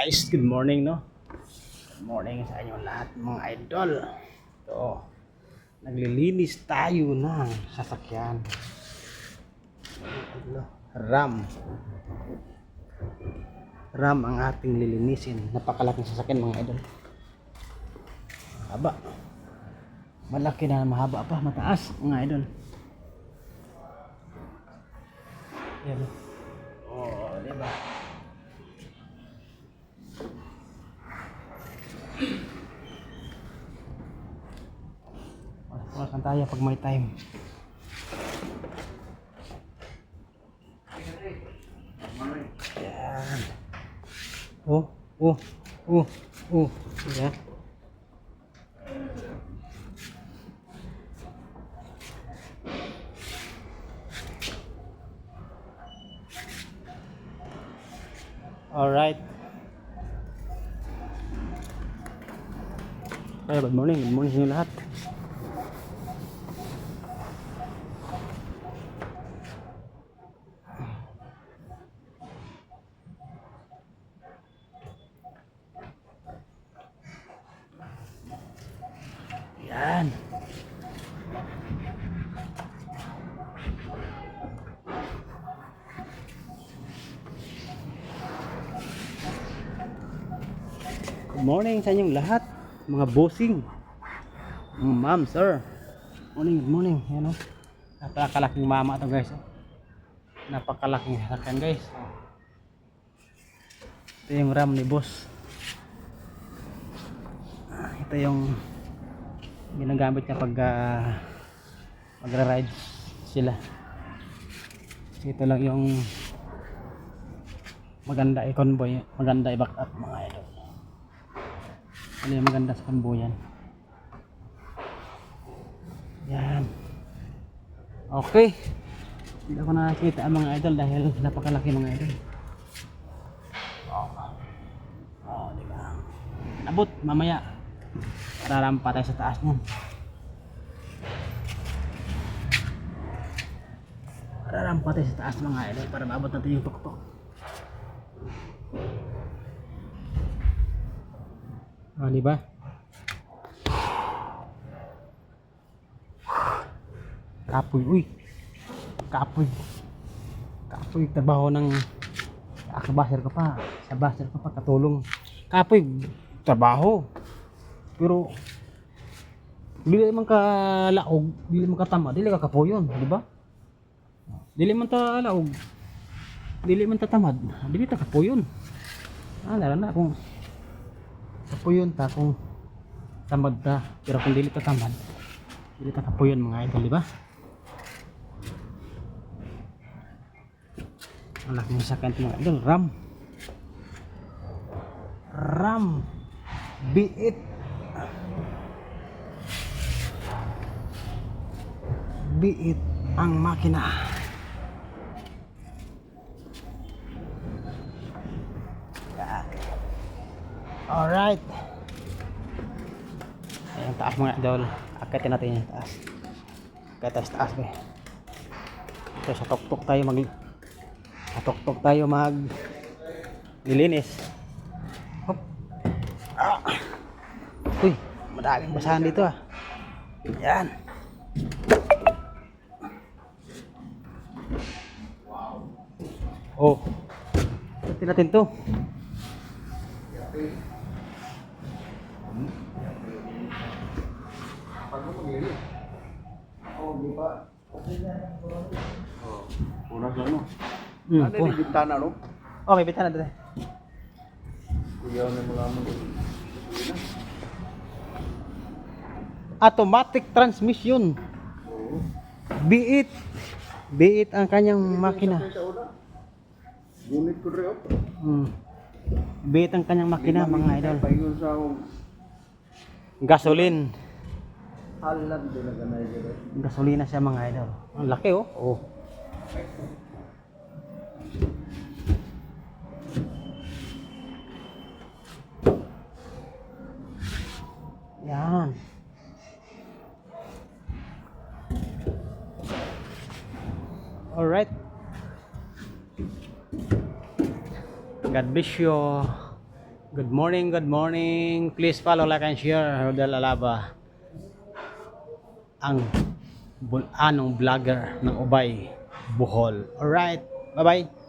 guys, good morning no. Good morning sa inyo lahat mga idol. So, naglilinis tayo ng sasakyan. Ram. Ram ang ating lilinisin. Napakalaking sasakyan mga idol. Haba. Malaki na mahaba pa, mataas mga idol. Yan. Tayo pag may time. Yan. Oh, oh, oh, oh. Yan. Alright. Ay, good morning. Good morning sa lahat. Yan. Good morning sa inyong lahat, mga bossing. Ma'am, sir. Morning, good morning. Yan o. Napakalaking mama to guys. oh. Napakalaking sasakyan guys. Ito yung ram ni boss. Ah, Ito yung ginagamit niya pag uh, magra-ride sila. Ito lang yung maganda i-convoy, maganda i-back up mga idol. Ano yung maganda sa kambuyan? Yan. Okay. Hindi ako nakakita ang mga idol dahil napakalaki mga idol. Oh. Oh, di ba? Abot mamaya. Rarampa tayo sa taas niyan. Rarampa tayo sa taas mga idol para maabot natin yung tuktok. Ah, di ba? Kapoy, uy. Kapoy. Kapoy, trabaho ng akabaser ka pa. Sa baser ka pa, katulong. Kapoy, trabaho. Pero, dili man ka laog, dili man ka tama, dili ka kapoyon, di ba? Dili man ta laog, dili man ta tamad, dili ta kapoyon. Ah, lalo na kung kapuyon ta kung tamad ta. Pero kung dili ta tamad dili ta kapuyon mga idol di ba? Ang laking sakyan ito mga idol ram. Ram. Biit biit ang makina. Alright. Ayan, taas mga idol. Akitin natin yung taas. Kaya taas taas ba. Ito sa tuktok tayo mag sa tuktok tayo mag nilinis. Hop. Ah. Uy, madaming basahan dito ah. Yan. Oh. Ito natin to. Unas lang no. Hmm, Ano yung bintana no? Okay, bitan na dito. Kuya na mga mo. Automatic transmission. Oo. Biit. Biit ang kanyang makina. Sa una. Gunit ko rin ako. Hmm. Biit ang kanyang makina, mga idol. Paingon sa akong Gasoline. halan din na ganay gano'n. Gasolina siya, mga idol. Ang laki, oh. Oh. Yan. Alright. God bless you. Good morning, good morning. Please follow, like, and share. Rodel Alaba. Ang anong vlogger ng Ubay, Bohol. Alright, bye-bye.